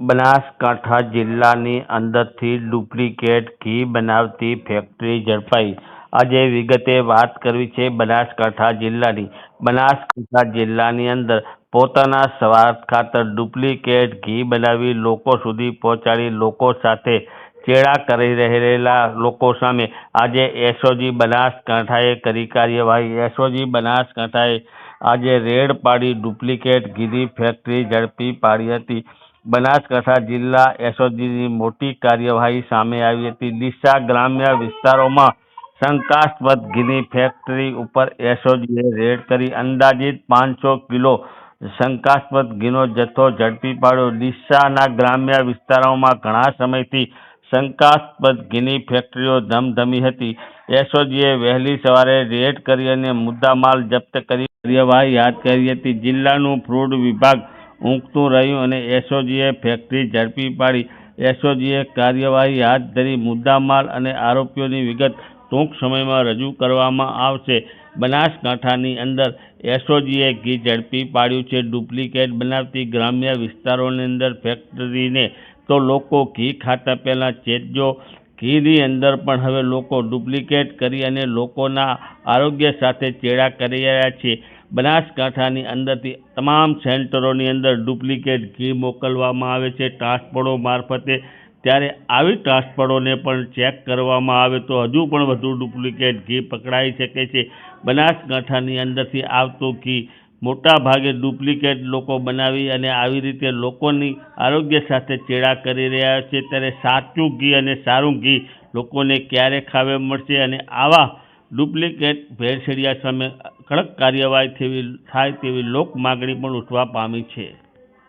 બનાસકાંઠા જિલ્લાની અંદરથી ડુપ્લિકેટ ઘી બનાવતી ફેક્ટરી ઝડપાઈ. આજે વિગતે વાત કરવી છે બનાસકાંઠા જિલ્લાની. બનાસકાંઠા જિલ્લાની અંદર પોતાના સ્વાર્થ ખાતર ડુપ્લિકેટ ઘી બનાવી લોકો સુધી પહોંચાડી લોકો સાથે ચેડા કરી રહેલા લોકો સામે આજે એસઓજી બનાસકાંઠાએ કરી કાર્યવાહી. એસઓજી બનાસકાંઠાએ આજે રેડ પાડી ડુપ્લિકેટ ઘીની ફેક્ટરી ઝડપી પાડી હતી. બનાસકાંઠા જિલ્લા એસઓજીની મોટી કાર્યવાહી સામે આવી હતી. ડીસા ગ્રામ્ય વિસ્તારોમાં શંકાસ્પદ ઘીની ફેક્ટરી ઉપર એસઓજીએ રેડ કરી અંદાજિત પાંચસો કિલો શંકાસ્પદ ઘીનો જથ્થો ઝડપી પાડ્યો. ડીસાના ગ્રામ્ય વિસ્તારોમાં ઘણા સમયથી શંકાસ્પદ ઘીની ફેક્ટરીઓ ધમધમી હતી. એસઓજીએ વહેલી સવારે રેડ કરી અને મુદ્દામાલ જપ્ત કરી. કાર્યવાહી હાથ કરી હતી. જિલ્લાનું ફૂડ વિભાગ ઊંઘતું રહ્યું અને એસઓજીએ ફેક્ટરી ઝડપી પાડી. એસઓજીએ કાર્યવાહી હાથ ધરી, મુદ્દામાલ અને આરોપીઓની વિગત ટૂંક સમયમાં રજૂ કરવામાં આવશે. બનાસકાંઠાની અંદર એસઓજીએ ઘી ઝડપી પાડ્યું છે. ડુપ્લિકેટ બનાવતી ગ્રામ્ય વિસ્તારોની અંદર ફેક્ટરીને તો લોકો ઘી ખાતા પહેલાં ચેતજો. ઘીની અંદર પણ હવે લોકો ડુપ્લિકેટ કરી અને લોકોના આરોગ્ય સાથે ચેડા કરી રહ્યા છે. બનાસકાંઠાની અંદરથી તમામ સેન્ટરોની અંદર ડુપ્લિકેટ ઘી મોકલવામાં આવે છે. ટ્રાન્સપોર્ટો મારફતે ત્યારે આવી ટ્રાન્સપોર્ટોને પણ ચેક કરવામાં આવે તો હજુ પણ વધુ ડુપ્લિકેટ ઘી પકડાઈ શકે છે. બનાસકાંઠાની અંદરથી આવતું ઘી મોટા ભાગે ડુપ્લિકેટ લોકો બનાવી અને આવી રીતે લોકોની આરોગ્ય સાથે ચેડા કરી રહ્યા છે. ત્યારે સાચું ઘી અને સારું ઘી લોકોને ક્યારે ખાવે મળશે અને આવા ડુપ્લિકેટ ભેળસેળિયા સામે કડક કાર્યવાહી થવી થાય તેવી લોક માગણી પણ ઉઠવા પામી છે.